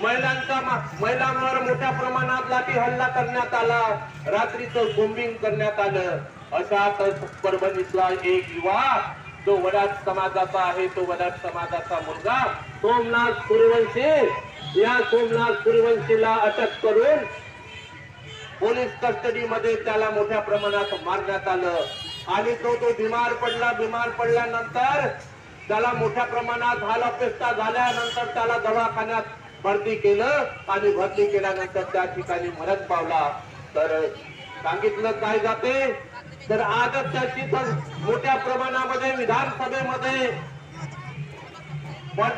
महिलांचा महिलांवर मोठ्या प्रमाणात लाठी हल्ला करण्यात आला. रात्रीचं बोम्बिंग करण्यात आलं. अशातच परभणीतला एक युवा जो वडाट समाजाचा आहे तो वडाट समाजाचा मुलगा सोमनाथ सूर्यवंशी या सोमनाथ सूर्यवंशीला अटक करून पोलीस कस्टडीमध्ये त्याला मोठ्या प्रमाणात मारण्यात आलं. आणि तो तो बिमार पडला. बिमार पडल्यानंतर त्याला मोठ्या प्रमाणात हाल झाल्यानंतर त्याला दवाखान्यात भरती केलं आणि भरती केल्यानंतर त्या ठिकाणी मरण पावला. तर सांगितलं काय जाते? तर आजच त्याची तर मोठ्या प्रमाणामध्ये विधानसभेमध्ये. पण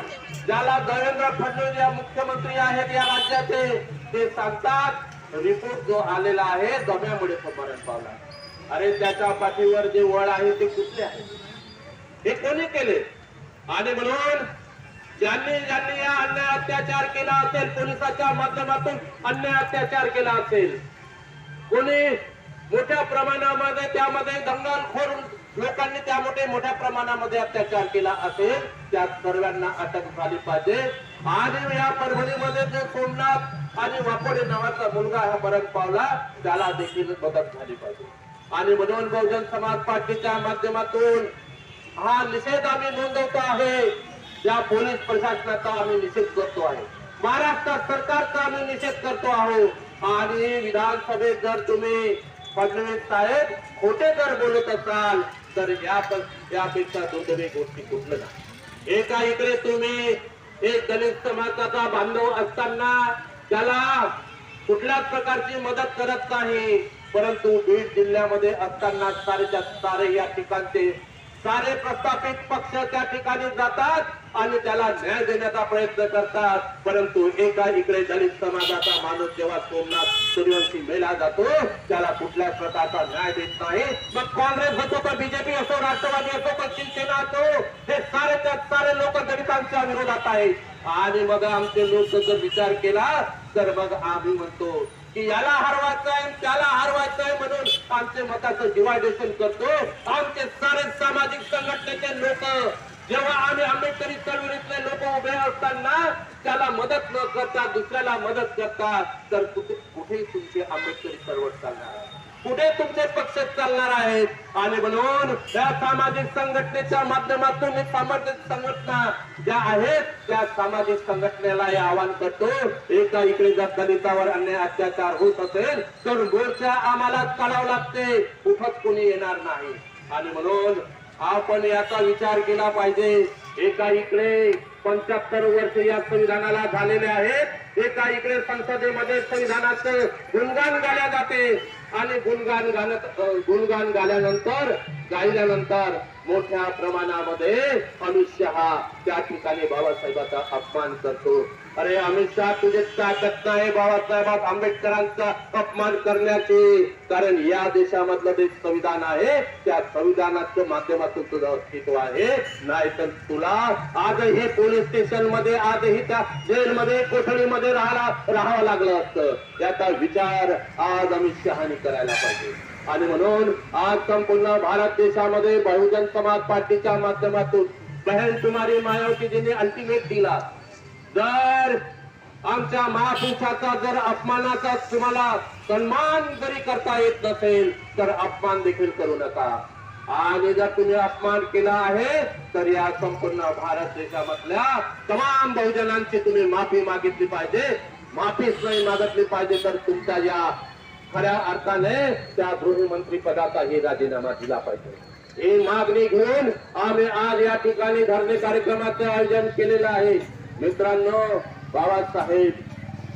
ज्याला देवेंद्र फडणवीस या मुख्यमंत्री आहेत या राज्याचे ते सांगतात रिपोर्ट जो आलेला आहे दम्यामुळे तो मरण पावला. अरे त्याच्या पाठीवर जे वळ आहे ते कुठले आहे? हे कोणी केले? आणि म्हणून ज्यांनी ज्यांनी या अन्याय अत्याचार केला असेल पोलिसाच्या माध्यमातून अन्याय अत्याचार केला असेल कोणी मोठ्या प्रमाणामध्ये त्यामध्ये दंगलखोर लोकांनी त्यामध्ये मोठ्या प्रमाणामध्ये अत्याचार केला असेल त्या सर्वांना अटक झाली पाहिजे. आणि या परभणीमध्ये जो सोमनाथ आणि वाकोडे नावाचा मुलगा हा मरण पावला त्याला देखील मदत झाली पाहिजे. आणि म्हणून बहुजन समाज पार्टीच्या माध्यमातून हा निषेध आम्ही नोंदवतो आहे. या पोलीस प्रशासनाचा आम्ही निषेध करतो आहे. महाराष्ट्र सरकारचा आम्ही निषेध करतो आहोत. आणि विधानसभेत जर तुम्ही फडणवीस साहेब खोटे जर बोलत असाल तर यापेक्षा दुर्दैवी गोष्टी कुठलं नाही. एका इकडे तुम्ही एक दलित समाजाचा बांधव असताना त्याला कुठल्याच प्रकारची मदत करत नाही परंतु बीड जिल्ह्यामध्ये असताना सारेच्या सारे या ठिकाणचे सारे प्रस्थापित पक्ष त्या ठिकाणी जातात आणि त्याला न्याय देण्याचा प्रयत्न करतात. परंतु एका इकडे दलित समाजाचा माणूस जेव्हा सोमनाथ सूर्यवंशी मेला जातो त्याला कुठल्याच प्रकारचा न्याय देत नाही. मग काँग्रेस असो तर बीजेपी असो राष्ट्रवादी असो तर शिवसेना असो हे सारेच्या सारे लोक दलितांच्या विरोधात आहेत. आणि मग आमचे लोक जर विचार केला तर मग आम्ही म्हणतो की याला हरवायचं आहे त्याला हरवायचं आहे म्हणून आमचे मताचं डिवायडेशन करतो. आमचे सारे सामाजिक संघटनेचे लोक जेव्हा आम्ही आंबेडकरी चळवळीतले लोक उभे असताना त्याला मदत न करता दुसऱ्याला मदत करतात तर कुठे कुठेही तुमची आंबेडकरी चळवळ चालणार आहे कुठे तुमचे पक्ष चालणार आहेत. आणि म्हणून त्या सामाजिक संघटनेच्या माध्यमातून मी सामाजिक संघटना ज्या आहेत त्या सामाजिक संघटनेला हे आवाहन करतो. एका इकडे जर दलितावर अन्याय अत्याचार होत असेल तर मोर्चा आम्हाला काढावं लागते. कुठंच कोणी येणार नाही. आणि म्हणून आपण याचा विचार केला पाहिजे. एका इकडे पंच्याहत्तर वर्ष या संविधानाला झालेले आहेत. एका इकडे संसदेमध्ये संविधानाचं गुणगान गाल्या जाते. आणि गुणगान गाणत गुणगान गाल्यानंतर गायल्यानंतर मोठ्या प्रमाणामध्ये अमित शहा त्या ठिकाणी बाबासाहेबांचा अपमान करतो. अरे अमित शहा तुझे ताकद नाही बाबासाहेब आंबेडकरांचा अपमान करण्याची. कारण या देशामधलं जे संविधान आहे त्या संविधानाच्या माध्यमातून तुझं अस्तित्व आहे. नाहीतर तुला आजही पोलीस स्टेशनमध्ये आजही त्या जेलमध्ये कोठडीमध्ये राहायला राहावं लागलं असतं. याचा विचार आज अमित शहानी करायला पाहिजे. आणि म्हणून आज संपूर्ण भारत देशामध्ये बहुजन समाज पार्टीच्या माध्यमातून बहन कुमारी मायावतीजींनी अल्टिमेट दिला. जर आमच्या महापुरुषाचा जर अपमानाचा तुम्हाला सन्मान जरी करता येत नसेल तर अपमान देखील करू नका. आणि जर तुम्ही अपमान केला आहे तर या संपूर्ण भारत देशामधल्या तमाम बहुजनांची तुम्ही माफी मागितली पाहिजे. माफीच नाही मागितली पाहिजे तर तुमच्या या खऱ्या अर्थाने त्या गृहमंत्री पदाचाही राजीनामा दिला पाहिजे. ही मागणी घेऊन आम्ही आज या ठिकाणी धरणे कार्यक्रमाचं आयोजन केलेलं आहे. मित्रांनो बाबासाहेब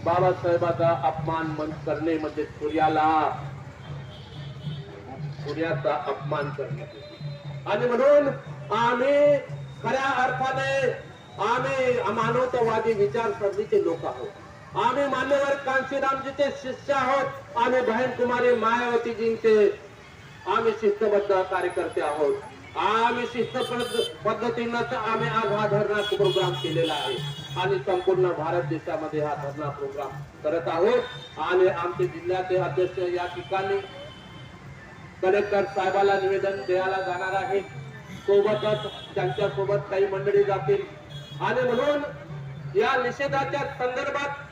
बाबासाहेबाचा अपमान करणे म्हणजे सूर्याला सूर्याचा अपमान करणे. आणि म्हणून आम्ही खऱ्या अर्थाने आम्ही मानवतावादी विचारसरणीचे लोक आहोत. आम्ही मान्यवर कांशीरामजीचे शिष्य आहोत. आम्ही बहन कुमारी मायावतीजींचे आम्ही शिस्तबद्ध कार्यकर्ते आहोत. आम्ही शिस्त पद्धतीनं आम्ही आज हा धरणा प्रोग्राम केलेला आहे. आणि संपूर्ण भारत देशामध्ये हा धरणा प्रोग्राम करत आहोत. आणि आमचे जिल्ह्याचे अध्यक्ष या ठिकाणी कलेक्टर साहेबाला निवेदन द्यायला जाणार आहे सोबतच त्यांच्यासोबत काही मंडळी जातील. आणि म्हणून या निषेधाच्या संदर्भात